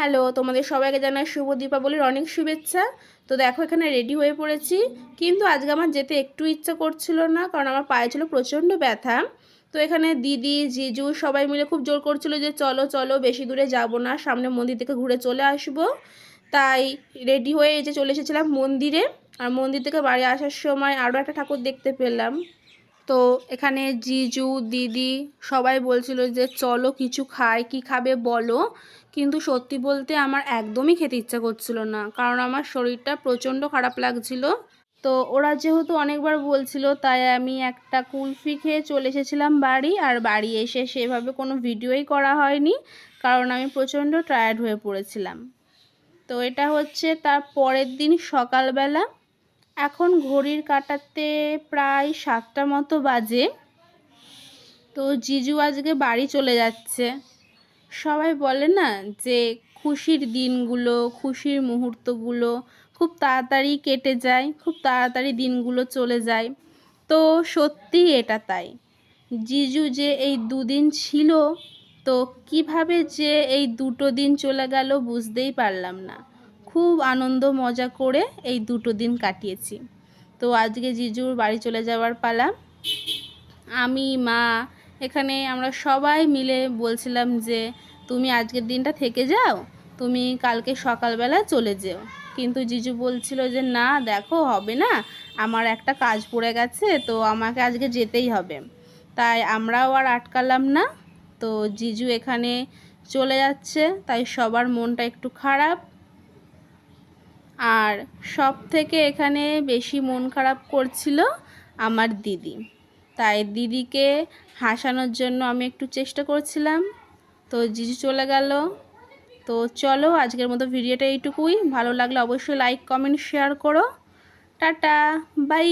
Hello, তোমাদের সবাইকে জানাই শুভ দীপাবলির অনেক শুভেচ্ছা। তো দেখো, এখানে রেডি হয়ে পড়েছি। কিন্তু আজকে আমার যেতে একটু ইচ্ছা করছিল না, কারণ আমার পায়ে ছিল প্রচণ্ড ব্যথা। তো এখানে দিদি, জিজু সবাই মিলে খুব জোর করছিল যে, চলো চলো, বেশি দূরে যাব না, সামনে মন্দির থেকে ঘুরে চলে আসব। তাই রেডি হয়ে যে চলে এসেছিলাম মন্দিরে। আর মন্দির থেকে বাড়ি আসার সময় আরও একটা ঠাকুর দেখতে পেলাম। তো এখানে জিজু, দিদি সবাই বলছিল যে, চলো কিছু খাই, কি খাবে বলো। কিন্তু সত্যি বলতে আমার একদমই খেতে ইচ্ছা করছিল না, কারণ আমার শরীরটা প্রচণ্ড খারাপ লাগছিল। তো ওরা যেহেতু অনেকবার বলছিল, তাই আমি একটা কুলফি খেয়ে চলে এসেছিলাম বাড়ি, আর বাড়ি এসে সেভাবে কোনো ভিডিওই করা হয়নি, কারণ আমি প্রচণ্ড টায়ার্ড হয়ে পড়েছিলাম। তো এটা হচ্ছে তার পরের দিন সকালবেলা। এখন ঘড়ির কাটাতে প্রায় সাতটা মতো বাজে। তো জিজু আজকে বাড়ি চলে যাচ্ছে। সবাই বলে না যে খুশির দিনগুলো, খুশির মুহূর্তগুলো খুব তাড়াতাড়ি কেটে যায়, খুব তাড়াতাড়ি দিনগুলো চলে যায়। তো সত্যি এটা তাই। জিজু যে এই দুদিন ছিল, তো কীভাবে যে এই দুটো দিন চলে গেল বুঝতেই পারলাম না। খুব আনন্দ, মজা করে এই দুটো দিন কাটিয়েছি। তো আজকে জিজুর বাড়ি চলে যাওয়ার পালা। আমি, মা, এখানে আমরা সবাই মিলে বলছিলাম যে, তুমি আজকের দিনটা থেকে যাও, তুমি কালকে সকালবেলা চলে যেও। কিন্তু জিজু বলছিল যে, না, দেখো, হবে না। আমার একটা কাজ পড়ে গেছে, তো আমাকে আজকে যেতেই হবে। তাই আমরাও আর আটকালাম না। তো জিজু এখানে চলে যাচ্ছে, তাই সবার মনটা একটু খারাপ। আর সব থেকে এখানে বেশি মন খারাপ করছিল আমার দিদি। তাই দিদিকে হাসানোর জন্য আমি একটু চেষ্টা করছিলাম। তো জিজু চলে গেল। তো চলো আজকের মতো ভিডিওটা এইটুকুই। ভালো লাগলে অবশ্যই লাইক কমেন্ট শেয়ার করো। Tata bye